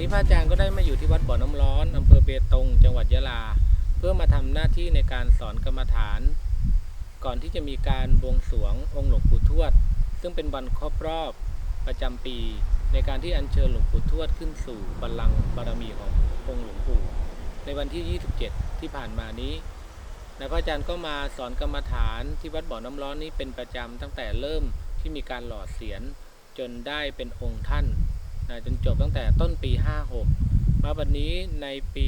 นนี้พระอาจารย์ก็ได้มาอยู่ที่วัดบ่อน้ำร้อนอำเภอเบตง จังหวัดยะลา เพื่อมาทำหน้าที่ในการสอนกรรมฐาน ก่อนที่จะมีการบวงสรวงองค์หลวงปู่ทวด ซึ่งเป็นวันครบรอบประจำปี ในการที่อัญเชิญหลวงปู่ทวดขึ้นสู่บัลลังก์บารมีขององค์หลวงปู่ในวันที่ 27 ที่ผ่านมานี้นะพระอาจารย์ก็มาสอนกรรมฐานที่วัดบ่อน้ำร้อนนี้เป็นประจำตั้งแต่เริ่มที่มีการหล่อเสียนจนได้เป็นองค์ท่าน จนจบตั้งแต่ต้นปี 56 มาวันนี้ในปี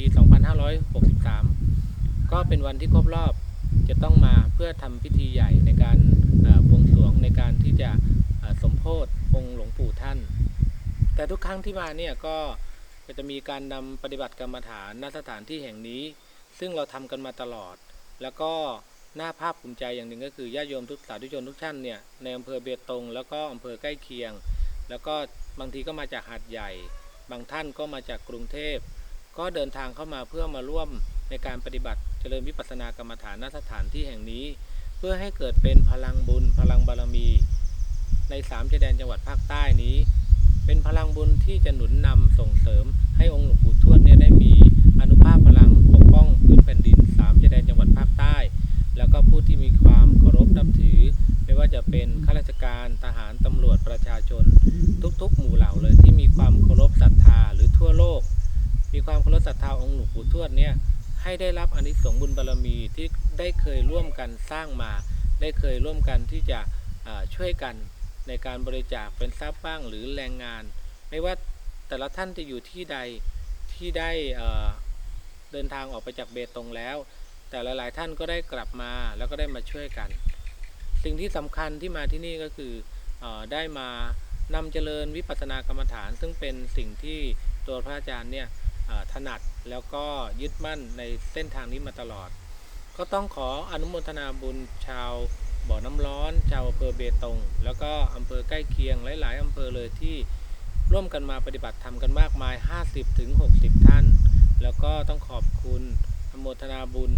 2563 ก็เป็นวันที่ครบรอบจะต้องมาเพื่อทำพิธีใหญ่ในการบวงสรวงในการที่จะสมโพธิองค์หลวงปู่ท่าน แต่ทุกครั้งที่มาเนี่ยก็จะมีการนำปฏิบัติกรรมฐานณสถานที่แห่งนี้ ซึ่งเราทำกันมาตลอด แล้วก็น่าภาคภูมิใจอย่างหนึ่งก็คือญาติโยมทุกสาธุชนทุกท่านเนี่ยในอำเภอเบตงแล้วก็อำเภอใกล้เคียง แล้วก็ บางทีก็มาจากหาดใหญ่ บางท่านก็มาจากกรุงเทพ ก็เดินทางเข้ามาเพื่อมาร่วมในการปฏิบัติเจริญวิปัสสนากรรมฐานณสถานที่แห่งนี้ เพื่อให้เกิดเป็นพลังบุญ พลังบารมี ในสามชายแดนจังหวัดภาคใต้นี้ เป็นพลังบุญที่จะหนุนนำส่งเสริม ให้องค์หลวงปู่ทวดเนี่ยได้มีอนุภาพพลังปกป้องพื้นแผ่นดินสามชายแดนจังหวัดภาคใต้ แล้วก็ผู้ที่มีความเคารพนับถือ ไม่ ว่าจะเป็นข้าราชการทหารตำรวจประชาชน ทุกๆ หมู่เหล่าเลยที่มีความเคารพศรัทธาหรือทั่วโลก มีความเคารพศรัทธาองค์หลวงปู่ทวดเนี่ยให้ได้รับอนิสงส์บุญบารมีที่ได้เคยร่วมกันสร้างมา ได้เคยร่วมกันที่จะช่วยกันในการบริจาคเป็นทรัพย์บ้างหรือแรงงาน ไม่ว่าแต่ละท่านจะอยู่ที่ใดที่ได้เอ่อเดินทางออกไปจากเบตงแล้ว แต่หลาย ๆ ท่านก็ได้กลับมาแล้วก็ได้มาช่วยกัน สิ่งที่สำคัญที่มาที่นี่ก็คืออได้มานำเจริญวิปัสสนากรรมฐาน ซึ่งเป็นสิ่งที่ตัวพระอาจารย์เนี่ยถนัดแล้วก็ยึดมั่นในเส้นทางนี้มาตลอด ก็ต้องขออนุโมทนาบุญชาวบ่อน้ำร้อน ชาวอำเภอเบตง แล้วก็อำเภอใกล้เคียงหลาย ๆอำเภอเลยที่ร่วมกันมาปฏิบัติธรรมกันมากมาย 50-60ถึง60 ท่าน แล้วก็ต้องขอบคุณอนุโมทนาบุญ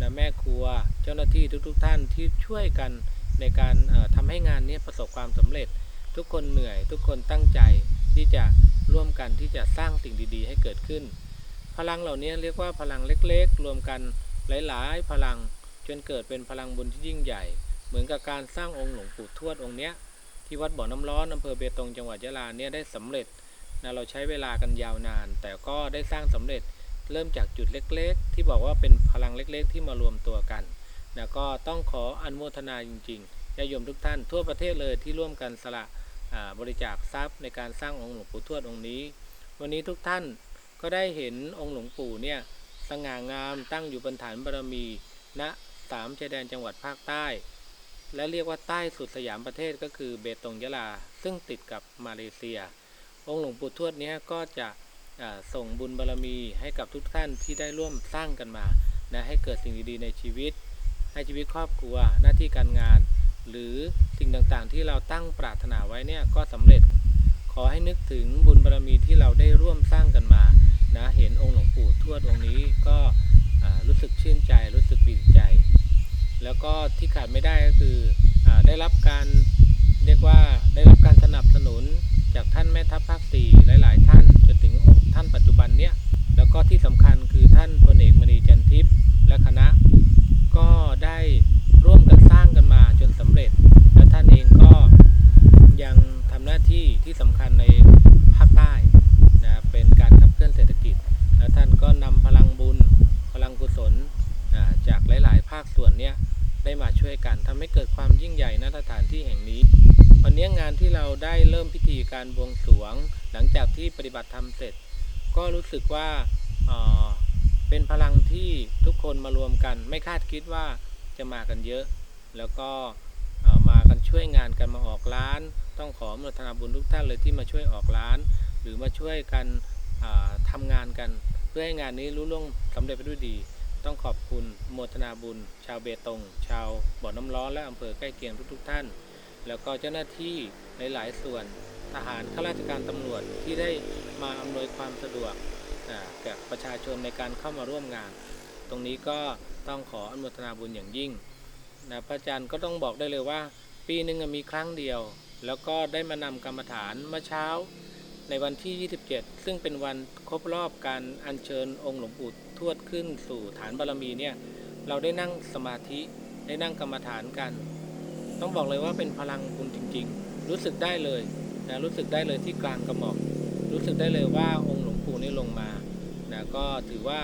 นะแม่ครัว เจ้าหน้าที่ทุก ๆ ท่านที่ช่วยกัน ในการเอ่อทำให้งานนี้ประสบความสำเร็จ ทุกคนเหนื่อย ทุกคนตั้งใจที่จะร่วมกันที่จะสร้างสิ่งดีๆ ให้เกิดขึ้น พลังเหล่านี้เรียกว่าพลังเล็กๆ รวมกันหลายๆ พลังจนเกิดเป็นพลังบุญที่ยิ่งใหญ่ เหมือนกับการสร้างองค์หลวงปู่ทวดองค์เนี้ยที่วัดบ่อน้ำร้อนอำเภอเบตงจังหวัดยะลาเนี่ยได้สำเร็จนะเราใช้เวลากันยาวนาน แต่ก็ได้สร้างสำเร็จเริ่มจากจุดเล็กๆ ที่บอกว่าเป็นพลังเล็กๆ ที่มารวมตัวกัน นะก็ต้องขออนุโมทนาจริงๆญาติโยมทุกท่านทั่วประเทศเลยที่ร่วมกันสละบริจาคทรัพย์ในการสร้างองค์หลวงปู่ทวดองค์นี้ วันนี้ทุกท่านก็ได้เห็นองค์หลวงปู่เนี่ยสง่างามตั้งอยู่บนฐานบารมีณสามชายแดนจังหวัดภาคใต้ และเรียกว่าใต้สุดสยามประเทศก็คือเบตงยะลา ซึ่งติดกับมาเลเซีย องค์หลวงปู่ทวดนี้ก็จะส่งบุญบารมีให้กับทุกท่านที่ได้ร่วมสร้างกันมานะให้เกิดสิ่งดีๆในชีวิต ให้ชีวิตครอบครัวหน้าที่การงาน หรือสิ่งต่างๆ ที่เราตั้งปรารถนาไว้เนี่ยก็สำเร็จ ขอให้นึกถึงบุญบารมีที่เราได้ร่วมสร้างกันมานะเห็นองค์หลวงปู่ทวดองค์นี้ก็รู้สึกชื่นใจรู้สึกปีติใจ แล้วก็ที่ขาดไม่ได้ก็คืออได้รับการเรียกว่าได้รับการสนับสนุนจากท่านแม่ทัพภาคสี่หลาย ๆ ท่านจนถึงท่านปัจจุบันเนี้ยแล้วก็ที่สำคัญคือท่านพลเอกมณีจันทิพย์และคณะ ก็ได้ร่วมกันสร้างกันมาจนสำเร็จ และท่านเองก็ยังทำหน้าที่ที่สำคัญในภาคใต้นะเป็นการขับเคลื่อนเศรษฐกิจ และท่านก็นำพลังบุญ พลังกุศลอ่าจากหลาย ๆ ภาคส่วนเนี้ย ได้มาช่วยกันทำให้เกิดความยิ่งใหญ่ณสถานที่แห่งนี้ วันนี้งานที่เราได้เริ่มพิธีการบวงสรวง หลังจากที่ปฏิบัติธรรมเสร็จ ก็รู้สึกว่าเออเป็นพลังที่ทุกคนมารวมกัน ไม่คาดคิดว่าจะมากันเยอะ แล้วก็มากันช่วยงานกันมาออกร้าน ต้องขออนุโมทนาบุญทุกท่านเลยที่มาช่วยออกร้าน หรือมาช่วยกันอ่าทำงานกัน เพื่อให้งานนี้รุ่ล่วงสำเร็จไปด้วยดี ต้องขอบคุณโมทนาบุญ ชาวเบตง ชาวบ่อน้ำร้อนและอำเภอใกล้เคียงทุกๆท่าน แล้วก็เจ้าหน้าที่หลายส่วนทหารข้าราชการตำรวจที่ได้มาอำนวยความสะดวกแก่ประชาชนในการเข้ามาร่วมงาน ตรงนี้ก็ต้องขออนุโมทนาบุญอย่างยิ่งนะพระอาจารย์ก็ต้องบอกได้เลยว่า ปีหนึ่งมีครั้งเดียว แล้วก็ได้มานำกรรมฐานเมื่อเช้า ในวันที่ 27 ซึ่งเป็นวันครบรอบการอัญเชิญองค์หลวงปู่ ทวดขึ้นสู่ฐานบารมีเนี่ยเราได้นั่งสมาธิได้นั่งกรรมฐานกัน ต้องบอกเลยว่าเป็นพลังบุญจริง ๆ รู้สึกได้เลยนะรู้สึกได้เลยที่กลางกระหม่อมรู้สึกได้เลยว่าองค์หลวงปู่นี่ลงมานะก็ถือว่า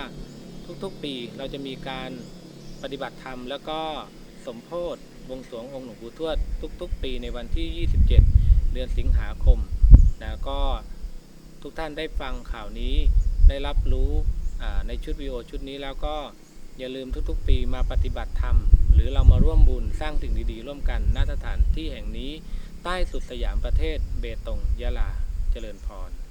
ทุกๆปีเราจะมีการปฏิบัติธรรม แล้วก็สมโพธบวงสวงองค์หลวงปู่ทวดทุก ๆ ปีในวันที่ 27 เดือนสิงหาคมนะก็ทุกท่านได้ฟังข่าวนี้ได้รับรู้ ในชุดวีโอชุดนี้แล้วก็อย่าลืมทุกๆ ปีมาปฏิบัติธรรม หรือเรามาร่วมบุญสร้างสิ่งดีๆ ร่วมกันณสถานที่แห่งนี้ใต้สุดสยามประเทศเบตงยะลาเจริญพร